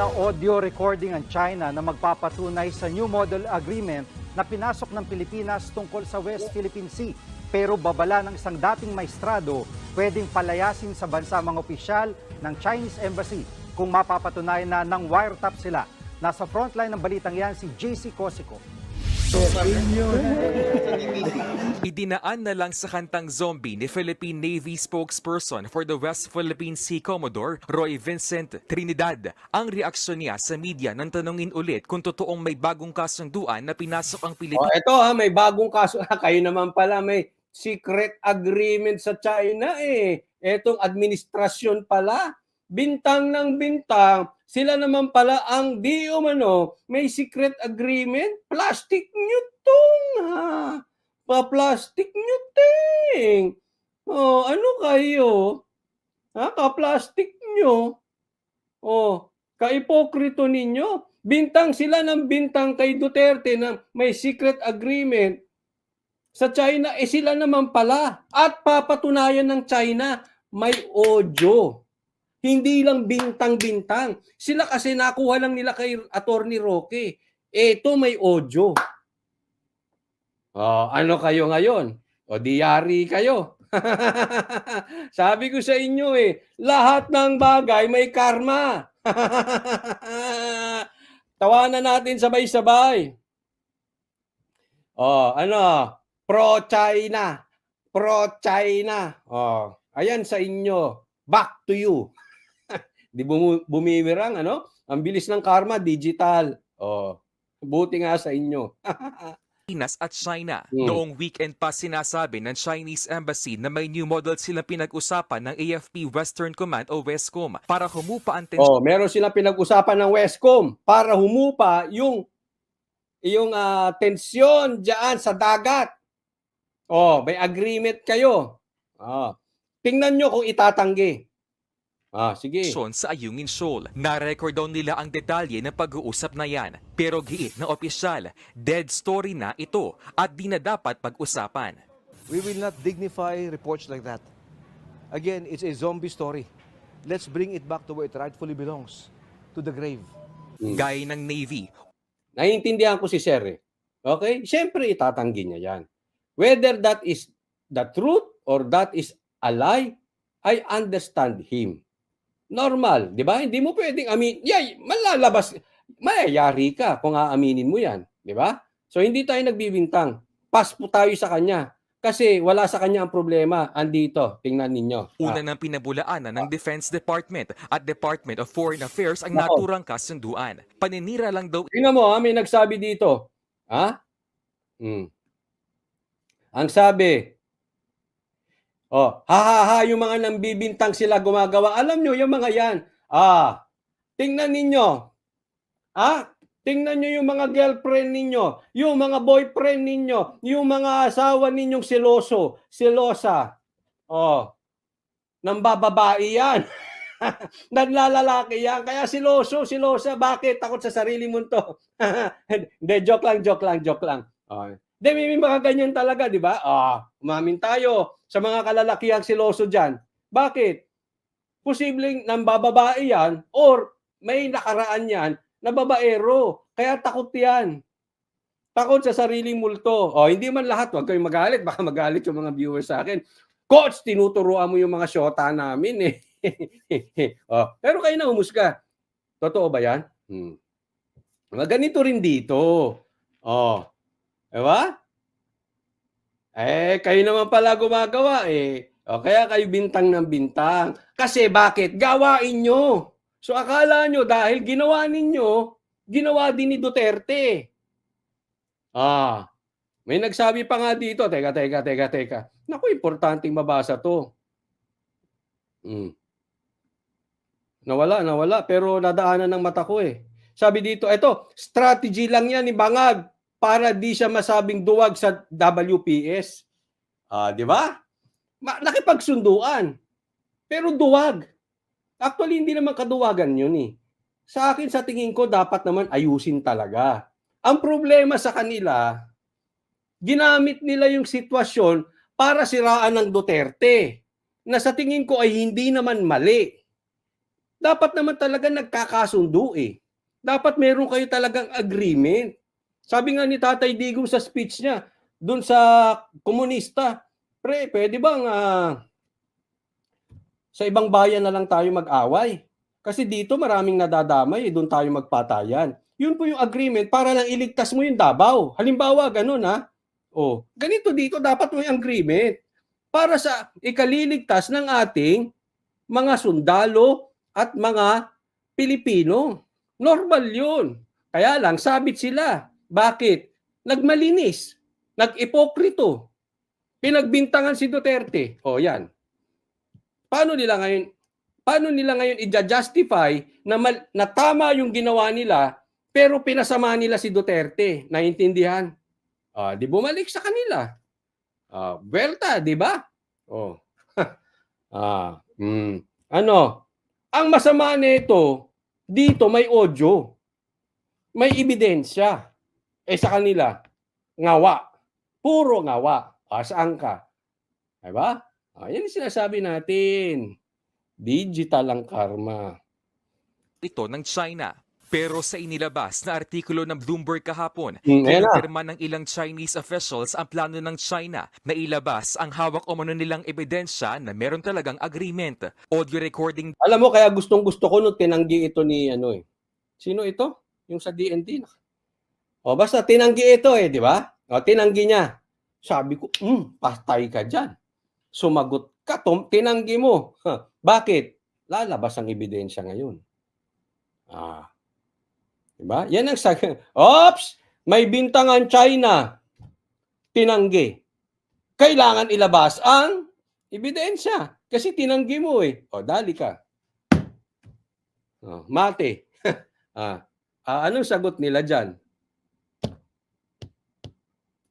na audio recording ang China na magpapatunay sa new model agreement na pinasok ng Pilipinas tungkol sa West Philippine Sea. Pero babala ng isang dating maestrado, pwedeng palayasin sa bansa mga opisyal ng Chinese Embassy kung mapapatunayan na ng wiretap sila. Nasa frontline ng balitang yan si JC Cosico. Idinaan na lang sa kantang zombie ni Philippine Navy spokesperson for the West Philippine Sea Commodore Roy Vincent Trinidad ang reaksyon niya sa media nang tanungin ulit kung totoong may bagong kasunduan na pinasok ang Oh, Pilipinas eto ha, may bagong kaso. Kayo naman pala may secret agreement sa China eh. Etong administrasyon pala, bintang ng bintang, sila naman pala ang di umano, may secret agreement. Plastic newtong ha. Pa-plastic newting. Oh, ano kayo? Ha? Ka-plastic nyo? Oh, kaipokrito ninyo. Bintang sila ng bintang kay Duterte na may secret agreement sa China, eh sila naman pala. At papatunayan ng China, may audio. Hindi lang bintang-bintang. Sila kasi nakuha lang nila kay Attorney Roque. Eto may audio. Oh, ano kayo ngayon? O diyari kayo. Sabi ko sa inyo eh, lahat ng bagay may karma. Tawanan natin sabay-sabay. Oh, ano? Pro-China. Pro-China. Oh, ayan sa inyo. Back to you. Di bumu- bumimirang, ano? Ang bilis ng karma, digital. Oh, buti nga sa inyo. at China. Hmm. Noong weekend pa sinasabi ng Chinese Embassy na may new model silang pinag-usapan ng AFP Western Command o WESCOM para humupa ang tensyon Oh, meron silang pinag-usapan ng Westcom para humupa yung yung ah, tensyon diyan sa dagat. Oh, may agreement kayo. Ah, tingnan nyo kung itatanggi. Ah, sige. sa Ayungin Shoal. Na-record daw nila ang detalye ng pag-uusap na yan. Pero giit ng opisyal, dead story na ito at di na dapat pag-usapan. We will not dignify reports like that. Again, it's a zombie story. Let's bring it back to where it rightfully belongs, to the grave. Gaya ng Navy, Naiintindihan ko si Sir. eh. Okay? Siyempre itatanggi niya 'yan. Whether that is the truth or that is a lie, I understand him. Normal, 'di ba? Hindi mo pwedeng amin. Yay, malalabas. Mayayari ka kung aaminin mo 'yan, 'di ba? So hindi tayo nagbibintang. Pass po tayo sa kanya. Kasi wala sa kanya ang problema. Andito, tingnan ninyo. una ng pinabulaanan ng Defense Department at Department of Foreign Affairs ang naturang kasunduan. Paninira lang daw Tingnan mo, ha, may nagsabi dito. Ha? Hmm. Ang sabi, oh, ha ha ha, yung mga nambibintang sila gumagawa. Alam nyo, yung mga yan, ah, tingnan ninyo. Ha? Tingnan nyo yung mga girlfriend ninyo, yung mga boyfriend ninyo, yung mga asawa ninyong seloso, selosa. Oh, nang bababae yan. Nanlalalaki yan. Kaya siloso, silosa. Bakit? Takot sa sarili mo to. Hindi, joke lang, joke lang, joke lang. Okay. Hindi, may, may mga ganyan talaga, di ba? Ah, umamin tayo sa mga kalalakihang siloso dyan. Bakit? Posibleng nambababae yan or may nakaraan yan na babaero. Kaya takot yan. Takot sa sariling multo. O, hindi man lahat. Huwag kayong magalit. Baka magalit yung mga viewers sa akin. Coach, tinuturuan mo yung mga syota namin eh. oh, pero kayo na humusga. Totoo ba yan? Hmm. Ganito rin dito. Oh. Diba? Eh, kayo naman pala gumagawa eh. O, kaya kayo bintang ng bintang. Kasi bakit? Gawain nyo. So akala nyo dahil ginawa ninyo, ginawa din ni Duterte. Ah, may nagsabi pa nga dito, teka, teka, teka, teka. Naku, importanteng mabasa to. Hmm. Nawala, nawala. Pero nadaanan ng mata ko eh. Sabi dito, eto, strategy lang yan ni Bangag para di siya masabing duwag sa WPS. Ah, di ba? Nakipagsunduan. Pero duwag. Actually, hindi naman kaduwagan yun eh. Sa akin, sa tingin ko, dapat naman ayusin talaga. Ang problema sa kanila, ginamit nila yung sitwasyon para siraan ng Duterte na sa tingin ko ay hindi naman mali. dapat naman talaga nagkakasundo eh. Dapat meron kayo talagang agreement. Sabi nga ni Tatay Digong sa speech niya, dun sa komunista, pre, pwede bang ah, sa ibang bayan na lang tayo mag-away? Kasi dito maraming nadadamay, eh, doon tayo magpatayan. Yun po yung agreement para lang iligtas mo yung Davao. Halimbawa, ganun ha. Oh, ganito dito dapat yung agreement para sa ikaliligtas ng ating mga sundalo at mga Pilipino. Normal yun. Kaya lang, sabit sila. Bakit? Nagmalinis. Nag-ipokrito. Pinagbintangan si Duterte. O yan. Paano nila ngayon paano nila ngayon i-justify na, mal- na tama yung ginawa nila pero pinasama nila si Duterte? Naintindihan? Ah, di bumalik sa kanila. Ah, Vuelta, di ba? Oh. ah, mm. Ano? Ang masama nito, dito may audio. May ebidensya. Eh sa kanila, ngawa. Puro ngawa. Ah, saan ka? Diba? Ah, yan yung sinasabi natin. Digital ang karma. ito ng China. Pero sa inilabas na artikulo ng Bloomberg kahapon, Hmm, na. kinonfirma ng ilang Chinese officials ang plano ng China na ilabas ang hawak o nilang ebidensya na meron talagang agreement. Audio recording Alam mo, kaya gustong gusto ko nung tinanggi ito ni ano eh. Sino ito? Yung sa DND. O basta tinanggi ito eh, di ba? O tinanggi niya. Sabi ko, hmm, patay ka dyan. Sumagot ka, tum- tinanggi mo. Bakit? Lalabas ang ebidensya ngayon. Ah. Diba? Yan ang sa Ops! May bintangan China. Tinanggi. Kailangan ilabas ang ebidensya. Kasi tinanggi mo eh. O, dali ka. Oh, mate. ah, ah, anong sagot nila dyan?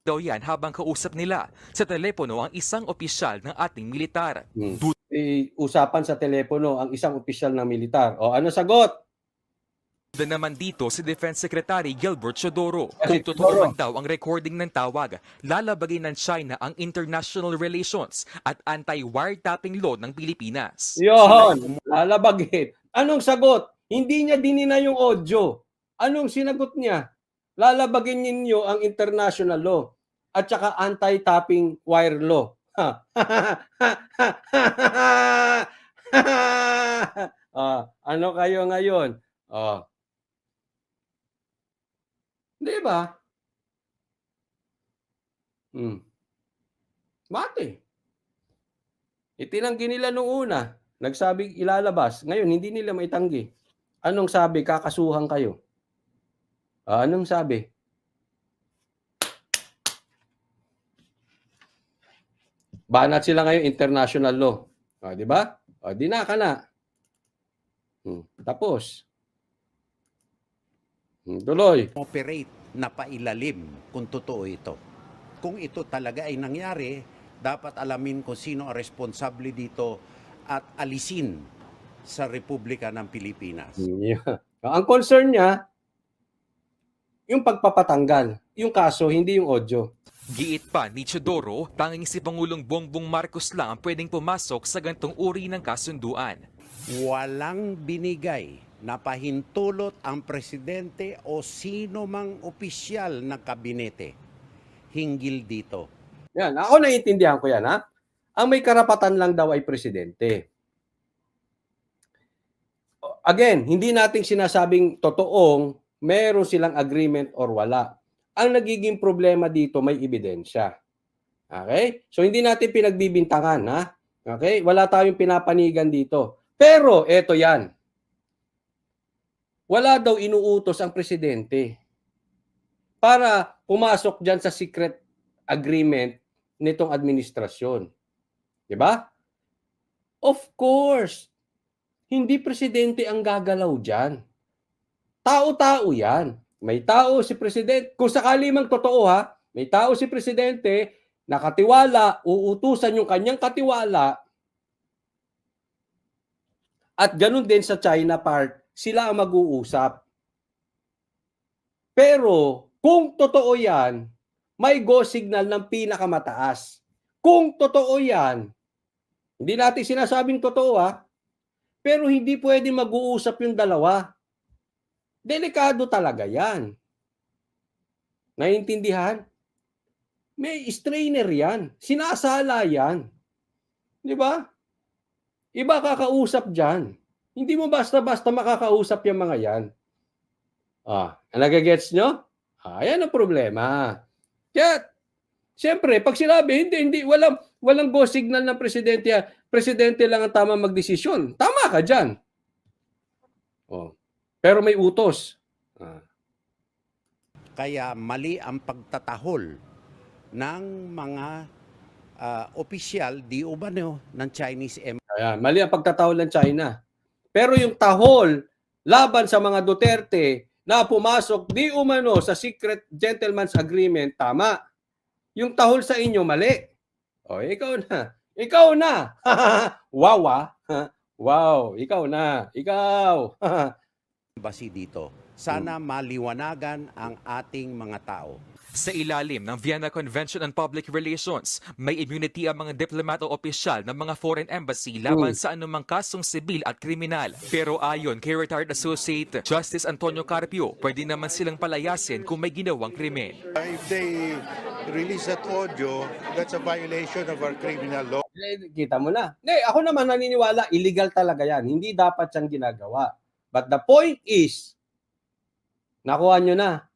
Daw yan habang kausap nila sa telepono ang isang opisyal ng ating militar. Hmm. Eh, usapan sa telepono ang isang opisyal ng militar. O, ano sagot? Da naman dito si Defense Secretary Gilbert Chodoro. Kung totoo man daw ang recording ng tawag, lalabagin ng China ang international relations at anti-wiretapping law ng Pilipinas. Yon, lalabagin. Anong sagot? Hindi niya dinina yung audio. Anong sinagot niya? Lalabagin ninyo ang international law at saka anti-tapping wire law. Ah, ano kayo ngayon? Oh. Di ba? Hmm. Mate. Itinanggi nila nung una. Nagsabi ilalabas. Ngayon, hindi nila maitanggi. Anong sabi? Kakasuhan kayo. Ah, anong sabi? Banat sila ngayon international law. Ah, di ba? Ah, di na ka na. Hmm, tapos. Hmm, tuloy. operate na pailalim kung totoo ito. Kung ito talaga ay nangyari, dapat alamin kung sino ang responsable dito at alisin sa Republika ng Pilipinas. Yeah. Ang concern niya, yung pagpapatanggal. Yung kaso, hindi yung audio. Giit pa ni Chodoro, tanging si Pangulong Bongbong Marcos lang ang pwedeng pumasok sa gantong uri ng kasunduan. Walang binigay na pahintulot ang presidente o sino mang opisyal ng kabinete hinggil dito. Yan, ako naiintindihan ko yan, ha? Ang may karapatan lang daw ay presidente. Again, hindi nating sinasabing totoong meron silang agreement or wala. Ang nagiging problema dito may ebidensya. Okay? So hindi natin pinagbibintangan, ha? Okay? Wala tayong pinapanigan dito. Pero eto 'yan. Wala daw inuutos ang presidente para pumasok diyan sa secret agreement nitong administrasyon. 'Di ba? Of course. Hindi presidente ang gagalaw diyan. Tao-tao 'yan. May tao si presidente. Kung sakali mang totoo ha, may tao si presidente nakatiwala, uutusan yung kanyang katiwala. At ganun din sa China part, sila ang mag-uusap. Pero kung totoo 'yan, may go signal ng pinakamataas. Kung totoo 'yan, hindi natin sinasabing totoo ha. Pero hindi pwede mag-uusap yung dalawa. Delikado talaga yan. Naiintindihan? May strainer yan. Sinasala yan. Di ba? Iba kakausap dyan. Hindi mo basta-basta makakausap yung mga yan. Ah, nagagets nyo? Ah, yan ang problema. Kaya, siyempre, pag sinabi, hindi, hindi, walang, walang go signal ng presidente, presidente lang ang tama magdesisyon. Tama ka dyan. Oh. Pero may utos. Ah. Kaya mali ang pagtatahol ng mga ah, opisyal di umano ng Chinese Embassy. Ayan, mali ang pagtatahol ng China. Pero yung tahol laban sa mga Duterte na pumasok di umano sa secret gentleman's agreement, tama. Yung tahol sa inyo, mali. O, ikaw na. Ikaw na. wow, ah. Wow, ikaw na. Ikaw. dito. Sana maliwanagan ang ating mga tao. Sa ilalim ng Vienna Convention on Public Relations, may immunity ang mga diplomat o opisyal ng mga foreign embassy laban sa anumang kasong sibil at kriminal. Pero ayon kay retired associate Justice Antonio Carpio, pwede naman silang palayasin kung may ginawang krimen. If they release that audio, that's a violation of our criminal law. Eh, Kita mo na. Hindi, ako naman naniniwala, illegal talaga yan. Hindi dapat siyang ginagawa. But the point is, nakuha nyo na.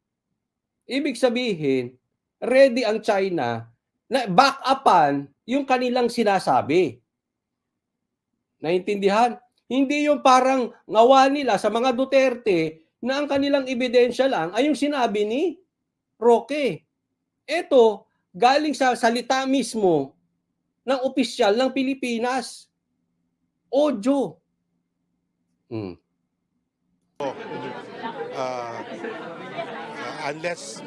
Ibig sabihin, ready ang China na back upan yung kanilang sinasabi. Naintindihan? Hindi yung parang ngawa nila sa mga Duterte na ang kanilang ebidensya lang ay yung sinabi ni Roque. Ito, galing sa salita mismo ng opisyal ng Pilipinas. Audio. Hmm. Uh, unless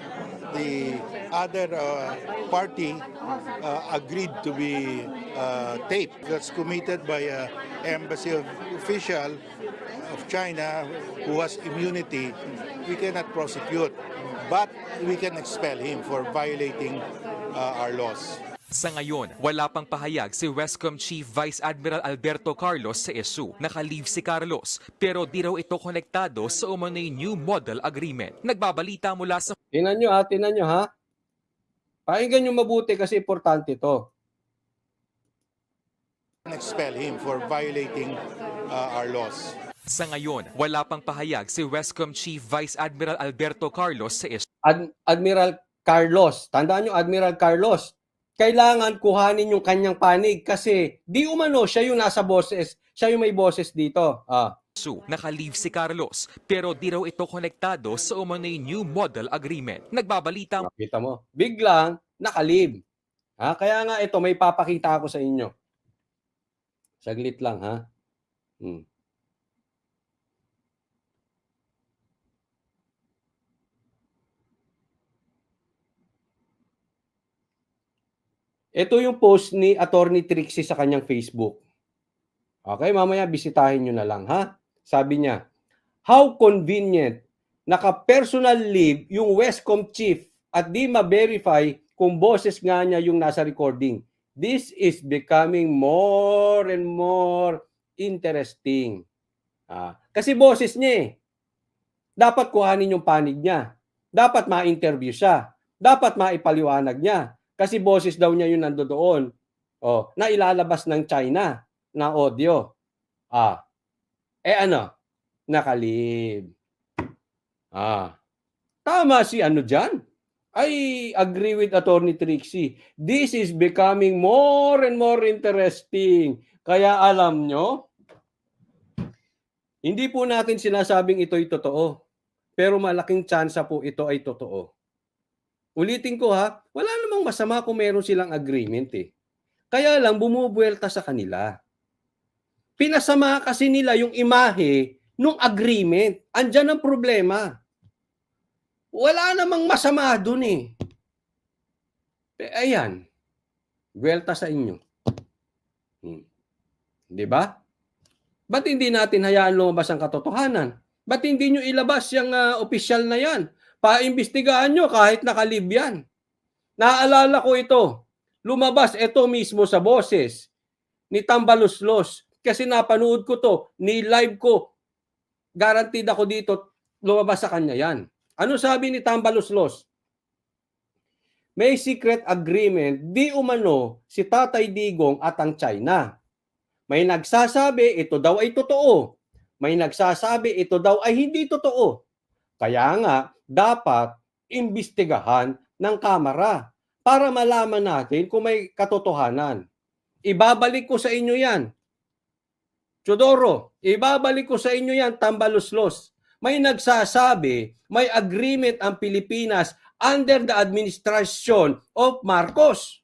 the other uh, party uh, agreed to be uh, taped. That's committed by a embassy official of China who has immunity. We cannot prosecute, but we can expel him for violating uh, our laws. Sa ngayon, wala pang pahayag si Westcom Chief Vice Admiral Alberto Carlos sa issue. Naka-leave si Carlos, pero di raw ito konektado sa umano'y New Model Agreement. Nagbabalita mula sa Tingnan nyo ha, tingnan nyo ha. Pakinggan nyo mabuti kasi importante to. Expel him for violating uh, our laws. Sa ngayon, wala pang pahayag si Westcom Chief Vice Admiral Alberto Carlos sa issue. Ad- Admiral Carlos. Tandaan nyo, Admiral Carlos. Kailangan kuhanin yung kanyang panig kasi di umano siya yung nasa boses. Siya yung may boses dito. Ah. Naka-leave si Carlos, pero di raw ito konektado sa umano'y New Model Agreement. Nagbabalita Makita mo. Biglang nakalib. Ha? Kaya nga ito, may papakita ako sa inyo. Saglit lang, ha? Hmm. Ito yung post ni Attorney Trixie sa kanyang Facebook. Okay, mamaya bisitahin nyo na lang, ha? Sabi niya, How convenient naka-personal leave yung Westcom chief at di ma-verify kung boses nga niya yung nasa recording. This is becoming more and more interesting. Ah, kasi boses niya eh. Dapat kuhanin yung panig niya. Dapat ma-interview siya. Dapat maipaliwanag niya. Kasi boses daw niya yung nandoon. Oh, na ilalabas ng China na audio. Ah. Eh ano? Nakalib. Ah. Tama si ano dyan. I agree with Attorney Trixie. This is becoming more and more interesting. Kaya alam nyo, hindi po natin sinasabing ito'y totoo. Pero malaking tsansa po ito ay totoo. Ulitin ko ha, wala namang masama kung meron silang agreement eh. Kaya lang bumubuelta sa kanila. Pinasama kasi nila yung imahe nung agreement. Andyan ang problema. Wala namang masama dun eh. Ayan. Buelta sa inyo. Hmm. Di ba? Ba't hindi natin hayaan lumabas ang katotohanan? Ba't hindi nyo ilabas yung ah, opisyal na yan? Paimbestigahan nyo kahit nakalib yan. Naaalala ko ito. Lumabas ito mismo sa boses ni Tambaluslos. kasi napanood ko to, ni live ko. Guaranteed ako dito, lumabas sa kanya yan. Ano sabi ni Tambaluslos? May secret agreement, di umano si Tatay Digong at ang China. May nagsasabi ito daw ay totoo. May nagsasabi ito daw ay hindi totoo. Kaya nga, dapat imbestigahan ng Kamara para malaman natin kung may katotohanan. Ibabalik ko sa inyo yan. Chodoro, ibabalik ko sa inyo yan, Tambaluslos. May nagsasabi, may agreement ang Pilipinas under the administration of Marcos.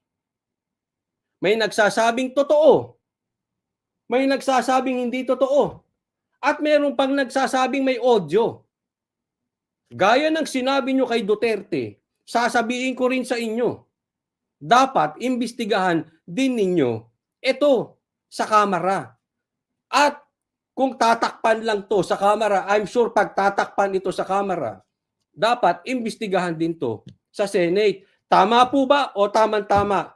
May nagsasabing totoo. May nagsasabing hindi totoo. At meron pang nagsasabing may audio. Gaya ng sinabi nyo kay Duterte, sasabihin ko rin sa inyo, dapat imbestigahan din ninyo ito sa Kamara. At kung tatakpan lang to sa Kamara, I'm sure pag tatakpan ito sa Kamara, dapat imbestigahan din to sa Senate. Tama po ba o tamang-tama